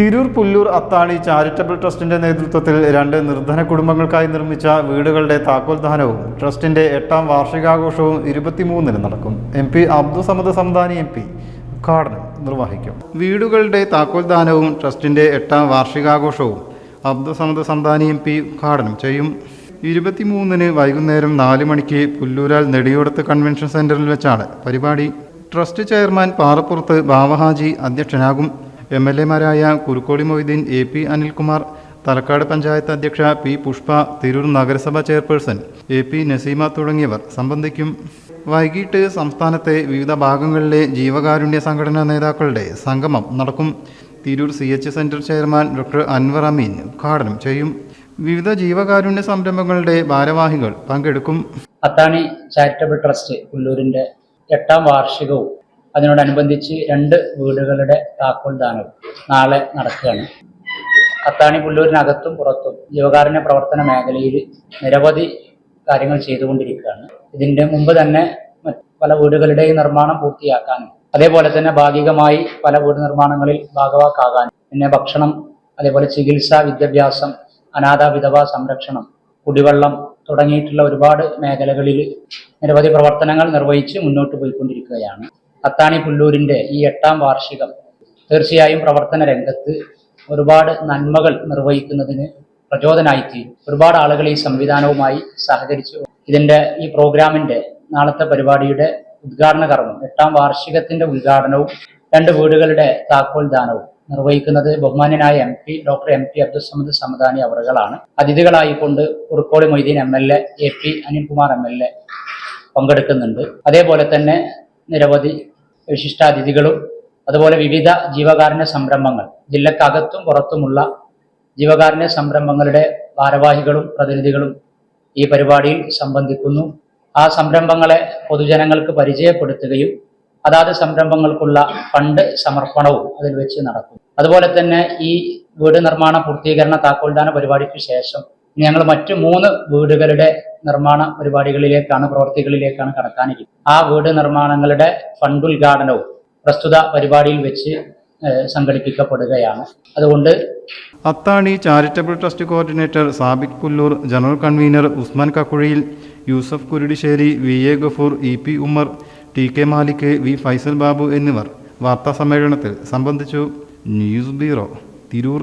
തിരൂർ പുല്ലൂർ അത്താണി charitable ട്രസ്റ്റിന്റെ നേതൃത്വത്തിൽ രണ്ട് നിർധന കുടുംബങ്ങൾക്കായി നിർമ്മിച്ച വീടുകളുടെ താക്കോൽദാനവും ട്രസ്റ്റിന്റെ എട്ടാം വാർഷികാഘോഷവും ഇരുപത്തിമൂന്നിന് നടക്കും. M P Abdussamad Samadani M P ഉദ്ഘാടനം നിർവഹിക്കും. വീടുകളുടെ താക്കോൽദാനവും ട്രസ്റ്റിന്റെ എട്ടാം വാർഷികാഘോഷവും അബ്ദുസമദ് സംദാനി എം പി ഉദ്ഘാടനം ചെയ്യും. ഇരുപത്തിമൂന്നിന് വൈകുന്നേരം നാല് മണിക്ക് പുല്ലൂരാൽ നെടിയോടത്ത് കൺവെൻഷൻ സെന്ററിൽ വെച്ചാണ് പരിപാടി. ട്രസ്റ്റ് ചെയർമാൻ പാറപ്പുറത്ത് ബാവഹാജി അധ്യക്ഷനാകും. എം എൽ എമാരായ കുരുക്കോടി മൊയ്തീൻ എ പി അനിൽകുമാർ തലക്കാട് പഞ്ചായത്ത് അധ്യക്ഷ പി പുഷ്പ തിരൂർ നഗരസഭാ ചെയർപേഴ്സൺ എ പി നസീമ തുടങ്ങിയവർ സംബന്ധിക്കും. വൈകിട്ട് സംസ്ഥാനത്തെ വിവിധ ഭാഗങ്ങളിലെ ജീവകാരുണ്യ സംഘടനാ നേതാക്കളുടെ സംഗമം നടക്കും. Tirur C H centre chairman doctor Anwar Ameen ഉദ്ഘാടനം ചെയ്യും. വിവിധ ജീവകാരുണ്യ സംരംഭങ്ങളുടെ ഭാരവാഹികൾ പങ്കെടുക്കും. അത്താണി ചാരിറ്റബിൾ ട്രസ്റ്റ് പുല്ലൂരിന്റെ എട്ടാം വാർഷികവും അതിനോടനുബന്ധിച്ച് രണ്ട് വീടുകളുടെ താക്കോൽ ദാനം നാളെ നടക്കുകയാണ്. അത്താണി പുല്ലൂരിനകത്തും പുറത്തും ജീവകാരുണ്യ പ്രവർത്തന മേഖലയിൽ നിരവധി കാര്യങ്ങൾ ചെയ്തുകൊണ്ടിരിക്കുകയാണ്. ഇതിന്റെ മുമ്പ് തന്നെ പല വീടുകളുടെയും നിർമ്മാണം പൂർത്തിയാക്കാനും അതേപോലെ തന്നെ ഭാഗികമായി പല വീട് നിർമ്മാണങ്ങളിൽ ഭാഗവാക്കാകാനും പിന്നെ ഭക്ഷണം അതേപോലെ ചികിത്സ വിദ്യാഭ്യാസം അനാഥ വിധവ സംരക്ഷണം കുടിവെള്ളം തുടങ്ങിയിട്ടുള്ള ഒരുപാട് മേഖലകളിൽ നിരവധി പ്രവർത്തനങ്ങൾ നിർവഹിച്ച് മുന്നോട്ട് പോയിക്കൊണ്ടിരിക്കുകയാണ്. അത്താണി പുല്ലൂരിന്റെ ഈ എട്ടാം വാർഷികം തീർച്ചയായും പ്രവർത്തന രംഗത്ത് ഒരുപാട് നന്മകൾ നിർവഹിക്കുന്നതിന് പ്രചോദനമായിത്തീരും ഒരുപാട് ആളുകൾ ഈ സംവിധാനവുമായി സഹകരിച്ചു. ഇതിന്റെ ഈ പ്രോഗ്രാമിന്റെ നാളത്തെ പരിപാടിയുടെ ഉദ്ഘാടന കർമ്മം എട്ടാം വാർഷികത്തിന്റെ ഉദ്ഘാടനവും രണ്ട് വീടുകളുടെ താക്കോൽ ദാനവും നിർവഹിക്കുന്നത് ബഹുമാന്യനായ M P doctor M P Abdussamad Samadani അവറുകളാണ്. അതിഥികളായിക്കൊണ്ട് Urukkoli Moideen M L A A P Anilkumar M L A പങ്കെടുക്കുന്നുണ്ട്. അതേപോലെ തന്നെ നിരവധി വിശിഷ്ടാതിഥികളും അതുപോലെ വിവിധ ജീവകാരുണ്യ സംരംഭങ്ങൾ ജില്ലക്കകത്തും പുറത്തുമുള്ള ജീവകാരുണ്യ സംരംഭങ്ങളുടെ ഭാരവാഹികളും പ്രതിനിധികളും ഈ പരിപാടിയിൽ സംബന്ധിക്കുന്നു. ആ സംരംഭങ്ങളെ പൊതുജനങ്ങൾക്ക് പരിചയപ്പെടുത്തുകയും അതാത് സംരംഭങ്ങൾക്കുള്ള ഫണ്ട് സമർപ്പണവും അതിൽ വെച്ച് നടക്കും. അതുപോലെ തന്നെ ഈ വീട് നിർമ്മാണ പൂർത്തീകരണ താക്കോൽദാന പരിപാടിക്ക് ശേഷം ഞങ്ങൾ മറ്റു മൂന്ന് വീടുകളുടെ നിർമ്മാണ പരിപാടികളിലേക്കാണ് പ്രവർത്തികളിലേക്കാണ് കടക്കാനിരിക്കുന്നത്. ആ വീട് നിർമ്മാണങ്ങളുടെ ഫണ്ട് ഉദ്ഘാടനവും പ്രസ്തുത പരിപാടിയിൽ വെച്ച് സംഘടിപ്പിക്കപ്പെടുകയാണ്. അതുകൊണ്ട് Athani charitable trust coordinator Sabik Pullur general convener Usman Kakkuzhayil Yusuf Kurudissery V A Gafoor E P Ummer T K Malik V Faisal Babu എന്നിവർ വാർത്താ സമ്മേളനത്തിൽ സംബന്ധിച്ചു. News bureau Tirur.